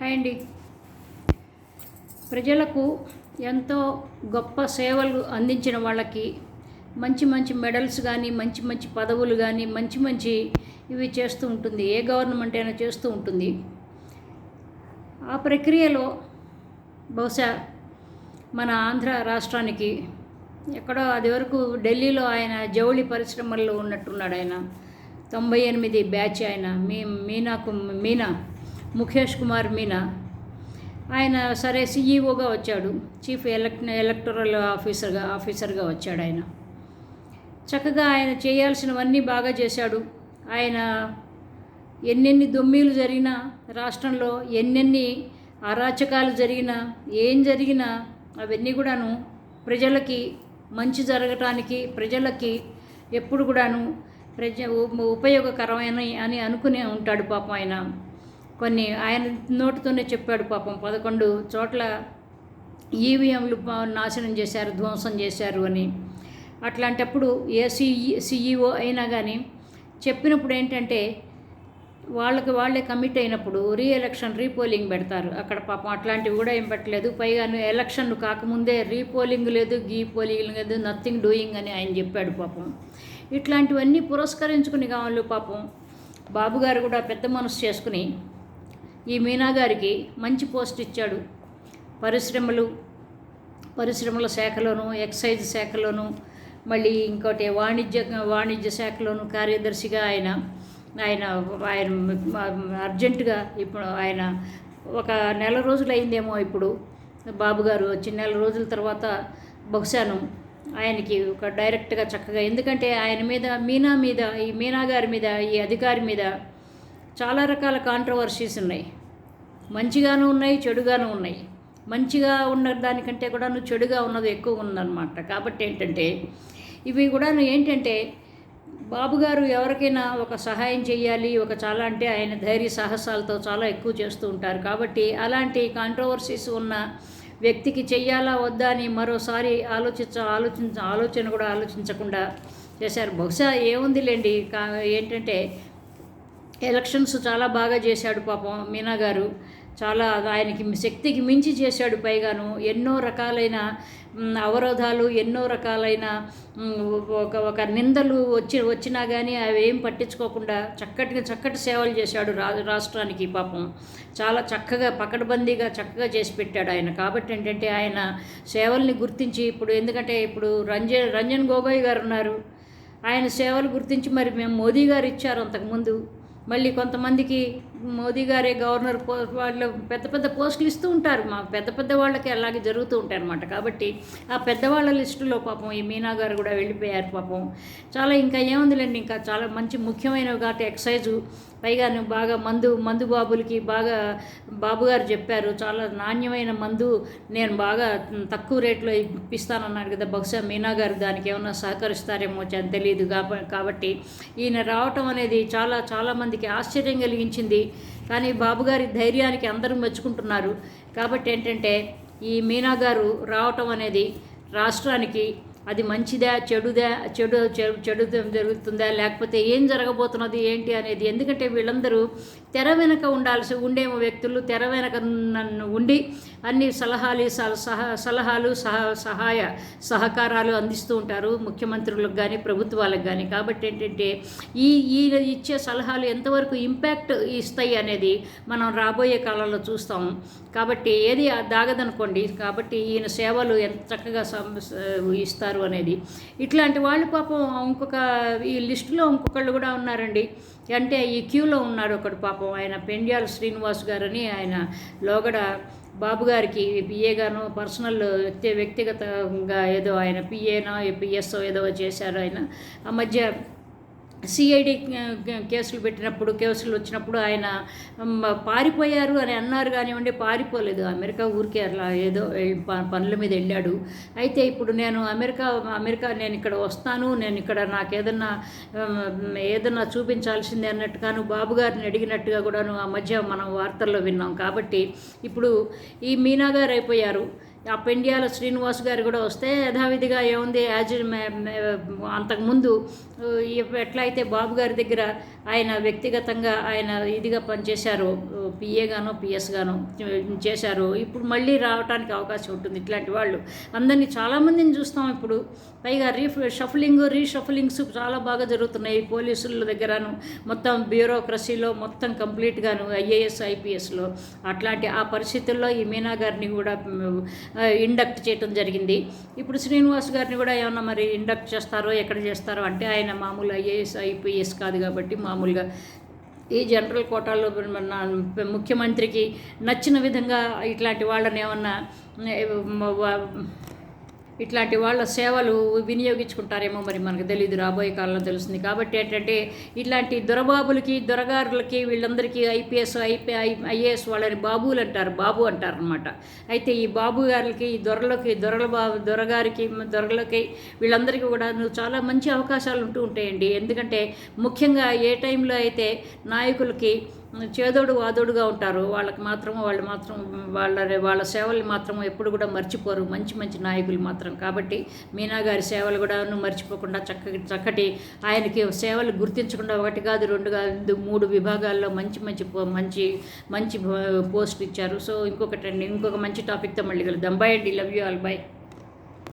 Hi అండి. ప్రజలకు ఎంతో గొప్ప సేవలు అందించిన వాళ్ళకి మంచి మంచి మెడల్స్ కానీ మంచి మంచి పదవులు కానీ మంచి మంచి ఇవి చేస్తూ ఉంటుంది. ఏ గవర్నమెంట్ అయినా చేస్తూ ఉంటుంది. ఆ ప్రక్రియలో బహుశా మన ఆంధ్ర రాష్ట్రానికి ఎక్కడో అది వరకు ఢిల్లీలో ఆయన జౌళి పరిశ్రమల్లో ఉన్నట్టున్నాడు ఆయన. తొంభై ఎనిమిది బ్యాచ్ ఆయన. మీ మీనాకు మీనా. ముఖేష్ కుమార్ మీనా. ఆయన సరే సిఈఓగా వచ్చాడు. చీఫ్ ఎలక్ ఎలక్టరల్ ఆఫీసర్గా ఆఫీసర్గా వచ్చాడు ఆయన. చక్కగా ఆయన చేయాల్సినవన్నీ బాగా చేశాడు. ఆయన ఎన్నెన్ని దొమ్మీలు జరిగినా రాష్ట్రంలో ఎన్నెన్ని అరాచకాలు జరిగినా ఏం జరిగినా అవన్నీ కూడాను ప్రజలకి మంచి జరగటానికి ప్రజలకి ఎప్పుడు కూడాను ప్రజ ఉపయోగకరమైన అని అనుకునే ఉంటాడు పాపం ఆయన. కొన్ని ఆయన నోటితోనే చెప్పాడు పాపం పదకొండు చోట్ల ఈవీఎంలు నాశనం చేశారు ధ్వంసం చేశారు అని. అట్లాంటప్పుడు ఏ సిఈఓ అయినా కానీ చెప్పినప్పుడు ఏంటంటే వాళ్ళకి వాళ్ళే కమిట్ అయినప్పుడు రీ ఎలక్షన్ రీపోలింగ్ పెడతారు. అక్కడ పాపం అట్లాంటివి కూడా ఏం పెట్టలేదు. పైగా ఎలక్షన్ కాకముందే రీపోలింగ్ లేదు గీ పోలింగ్ లేదు నథింగ్ డూయింగ్ అని ఆయన చెప్పాడు పాపం. ఇట్లాంటివన్నీ పురస్కరించుకుని కావాలి పాపం. బాబుగారు కూడా పెద్ద మనసు చేసుకుని ఈ మీనా గారికి మంచి పోస్ట్ ఇచ్చాడు. పరిశ్రమలు పరిశ్రమల శాఖలోను ఎక్సైజ్ శాఖలోను మళ్ళీ ఇంకోటి వాణిజ్య వాణిజ్య శాఖలోను కార్యదర్శిగా ఆయన ఆయన ఆయన అర్జెంటుగా ఇప్పుడు ఆయన ఒక నెల రోజులు అయిందేమో ఇప్పుడు బాబు గారు వచ్చి నెల రోజుల తర్వాత బహుశాను ఆయనకి ఒక డైరెక్ట్గా చక్కగా ఎందుకంటే ఆయన మీద మీనా మీద ఈ మీనా గారి మీద ఈ అధికారి మీద చాలా రకాల కాంట్రవర్సీస్ ఉన్నాయి. మంచిగాను ఉన్నాయి చెడుగాను ఉన్నాయి. మంచిగా ఉన్న దానికంటే కూడా చెడుగా ఉన్నది ఎక్కువ ఉందన్నమాట. కాబట్టి ఏంటంటే ఇవి కూడా ఏంటంటే బాబుగారు ఎవరికైనా ఒక సహాయం చేయాలి ఒక చాలా అంటే ఆయన ధైర్య సాహసాలతో చాలా ఎక్కువ చేస్తూ ఉంటారు. కాబట్టి అలాంటి కాంట్రవర్సీస్ ఉన్న వ్యక్తికి చెయ్యాలా వద్దా అని మరోసారి ఆలోచించ ఆలోచించ ఆలోచన కూడా ఆలోచించకుండా చేశారు. బహుశా ఏముందిలేండి కా ఏంటంటే ఎలక్షన్స్ చాలా బాగా చేశాడు పాపం మీనా గారు. చాలా ఆయనకి శక్తికి మించి చేశాడు పైగాను. ఎన్నో రకాలైన అవరోధాలు ఎన్నో రకాలైన ఒక ఒక నిందలు వచ్చి వచ్చినా కానీ అవి ఏం పట్టించుకోకుండా చక్కటి చక్కటి సేవలు చేశాడు రా రాష్ట్రానికి పాపం. చాలా చక్కగా పకడ్బందీగా చక్కగా చేసి పెట్టాడు ఆయన. కాబట్టి ఏంటంటే ఆయన సేవల్ని గుర్తించి ఇప్పుడు ఎందుకంటే ఇప్పుడు రంజన్ రంజన్ గోగోయ్ గారు ఉన్నారు. ఆయన సేవలు గుర్తించి మరి మేము మోదీ గారు ఇచ్చారు అంతకుముందు మళ్ళీ కొంతమందికి మోదీ గారే గవర్నర్ పో వాళ్ళు పెద్ద పెద్ద పోస్టులు ఇస్తూ ఉంటారు. మా పెద్ద పెద్ద వాళ్ళకి అలాగే జరుగుతూ ఉంటాయి అనమాట కాబట్టి ఆ పెద్దవాళ్ళ లిస్టులో పాపం ఈ మీనా గారు కూడా వెళ్ళిపోయారు పాపం. చాలా ఇంకా ఏముందిలేండి ఇంకా చాలా మంచి ముఖ్యమైనవి కాబట్టి ఎక్సైజు పైగా బాగా మందు మందు బాబులకి బాగా బాబుగారు చెప్పారు చాలా నాణ్యమైన మందు నేను బాగా తక్కువ రేట్లో ఇప్పిస్తానన్నాడు కదా బహుశా మీనా గారు దానికి ఏమైనా సహకరిస్తారేమో అని తెలియదు కాబట్టి ఈయన రావటం అనేది చాలా చాలామందికి ఆశ్చర్యం కలిగించింది. కానీ బాబుగారి ధైర్యానికి అందరూ మెచ్చుకుంటున్నారు. కాబట్టి ఏంటంటే ఈ మీనా గారు రావటం అనేది రాష్ట్రానికి అది మంచిదా చెడుదా చెడు చెడు చెడు జరుగుతుందా లేకపోతే ఏం జరగబోతున్నది ఏంటి అనేది? ఎందుకంటే వీళ్ళందరూ తెర వెనక ఉండాల్సి ఉండే వ్యక్తులు తెర వెనక నన్ను ఉండి అన్ని సలహాలు సహ సలహాలు సహ సహాయ సహకారాలు అందిస్తూ ఉంటారు ముఖ్యమంత్రులకు కానీ ప్రభుత్వాలకు కానీ కాబట్టి ఏంటంటే ఈ ఈయన ఇచ్చే సలహాలు ఎంతవరకు ఇంపాక్ట్ ఇస్తాయి అనేది మనం రాబోయే కాలంలో చూస్తాం. కాబట్టి ఏది దాగదనుకోండి. కాబట్టి ఈయన సేవలు ఎంత చక్కగా ఇస్తారు ఇస్తారు అనేది. ఇట్లాంటి వాళ్ళు పాపం ఇంకొక ఈ లిస్టులో ఇంకొకళ్ళు కూడా ఉన్నారండి. అంటే ఈ క్యూలో ఉన్నాడు ఒకడు పాపం ఆయన పెండ్యాల శ్రీనివాస్ గారని ఆయన లోగడ బాబు గారికి పిఏగాను పర్సనల్ వ్యక్తి వ్యక్తిగతంగా ఏదో ఆయన పిఏనో పిఎస్ఓ ఏదో చేశారు ఆయన. ఆ మధ్య సిఐడి కేసులు పెట్టినప్పుడు కేసులు వచ్చినప్పుడు ఆయన పారిపోయారు అని అన్నారు కానివ్వండి పారిపోలేదు. అమెరికా ఊరికే అలా ఏదో ప- పనుల మీద వెళ్ళాడు. అయితే ఇప్పుడు నేను అమెరికా అమెరికా నేను ఇక్కడ వస్తాను నేను ఇక్కడ నాకు ఏదన్నా ఏదన్నా చూపించాల్సిందే అన్నట్టుగాను బాబు గారిని అడిగినట్టుగా కూడాను ఆ మధ్య మనం వార్తల్లో విన్నాం. కాబట్టి ఇప్పుడు ఈ మీనా గారు అయిపోయారు. ఆ పెండియాల శ్రీనివాస్ గారు కూడా వస్తే యథావిధిగా ఏముంది యాజ్ అంతకుముందు ఎట్లయితే బాబు గారి దగ్గర ఆయన వ్యక్తిగతంగా ఆయన ఇదిగా పనిచేశారో పిఏ గానో పిఎస్ చేశారు ఇప్పుడు మళ్ళీ రావడానికి అవకాశం ఉంటుంది ఇట్లాంటి వాళ్ళు. అందరినీ చాలామందిని చూస్తాం ఇప్పుడు. పైగా రీ షఫలింగ్ రీషఫలింగ్స్ చాలా బాగా జరుగుతున్నాయి. పోలీసుల దగ్గరను మొత్తం బ్యూరోక్రసీలో మొత్తం కంప్లీట్గాను ఐఏఎస్ ఐపీఎస్లో అట్లాంటి ఆ పరిస్థితుల్లో ఈ మీనా గారిని కూడా ఇండక్ట్ చేయటం జరిగింది. ఇప్పుడు శ్రీనివాస్ గారిని కూడా ఏమన్నా మరి ఇండక్ట్ చేస్తారో ఎక్కడ చేస్తారో అంటే ఆయన మామూలు ఐఏఎస్ ఐపీఎస్ కాదు కాబట్టి మామూలుగా ఈ జనరల్ కోటాలో ముఖ్యమంత్రికి నచ్చిన విధంగా ఇట్లాంటి వాళ్ళని ఏమన్నా ఇట్లాంటి వాళ్ళ సేవలు వినియోగించుకుంటారేమో మరి మనకు తెలియదు రాబోయే కాలంలో తెలుస్తుంది. కాబట్టి ఏంటంటే ఇట్లాంటి దొరబాబులకి దొరగారులకి వీళ్ళందరికీ ఐపీఎస్ ఐపీ ఐఏఎస్ వాళ్ళని బాబులు అంటారు బాబు అంటారు అనమాట అయితే ఈ బాబు గారికి ఈ దొరలకి దొరల బాబు దొరగారికి దొరలకి వీళ్ళందరికీ కూడా చాలా మంచి అవకాశాలు ఉంటూ ఉంటాయండి. ఎందుకంటే ముఖ్యంగా ఏ టైంలో అయితే నాయకులకి చేదోడు వాదోడుగా ఉంటారు. వాళ్ళకి మాత్రం వాళ్ళు మాత్రం వాళ్ళ వాళ్ళ సేవలు మాత్రం ఎప్పుడు కూడా మర్చిపోరు. మంచి మంచి నాయకులు మాత్రం. కాబట్టి మీనా గారి సేవలు కూడా మర్చిపోకుండా చక్కటి చక్కటి ఆయనకి సేవలు గుర్తించకుండా ఒకటి కాదు రెండు కాదు మూడు విభాగాల్లో మంచి మంచి మంచి మంచి పోస్ట్ ఇచ్చారు. సో ఇంకొకటి అండి ఇంకొక మంచి టాపిక్తో మళ్ళీ కలుద్దాం. బై అండి. Love you all. బై